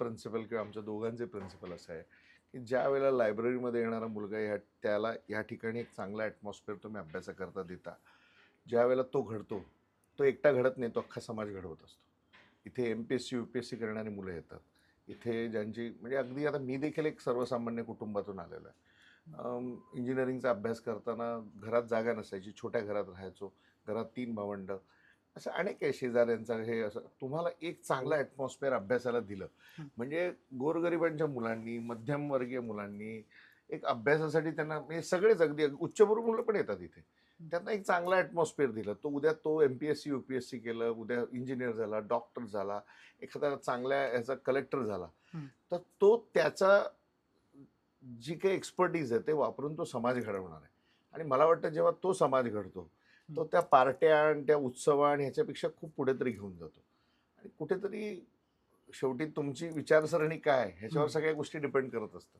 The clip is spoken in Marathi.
प्रिन्सिपल किंवा आमच्या दोघांचे प्रिन्सिपल असं आहे की ज्या वेळेला लायब्ररीमध्ये येणारा मुलगा ह्या त्याला या ठिकाणी एक चांगला ॲटमॉस्फिअर तुम्ही अभ्यासाकरता देता. ज्या वेळेला तो घडतो तो एकटा घडत नाही तो अख्खा समाज घडवत असतो. इथे M P S C U P S C करणारी मुलं येतात. इथे ज्यांची म्हणजे अगदी आता मी देखील एक सर्वसामान्य कुटुंबातून आलेलो आहे. इंजिनिअरिंगचा अभ्यास करताना घरात जागा नसायची छोट्या घरात राहायचो घरात तीन भावंड असं अनेक आहे शेजाऱ्यांचा हे असं. तुम्हाला एक चांगलं ॲटमॉस्फिअर अभ्यासाला दिलं. हं. म्हणजे गोरगरिबांच्या मुलांनी मध्यमवर्गीय मुलांनी एक अभ्यासासाठी त्यांना म्हणजे सगळेच अगदी उच्चभ्रू मुलं पण येतात इथे. त्यांना एक चांगला ॲटमॉस्फिअर दिलं. तो उद्या तो M P S C U P S C केलं उद्या इंजिनियर झाला डॉक्टर झाला एखादा चांगल्या याचा कलेक्टर झाला. हं. तर तो त्याचा जी काही एक्सपर्टीज आहे ते वापरून तो समाज घडवणार आहे. आणि मला वाटतं जेव्हा तो समाज घडतो तो त्या पार्ट्या आणि त्या उत्सव आणि ह्याच्यापेक्षा खूप पुढे तरी घेऊन जातो. आणि कुठेतरी शेवटी तुमची विचारसरणी काय? ह्याच्यावर. सगळ्या गोष्टी डिपेंड करत असतात.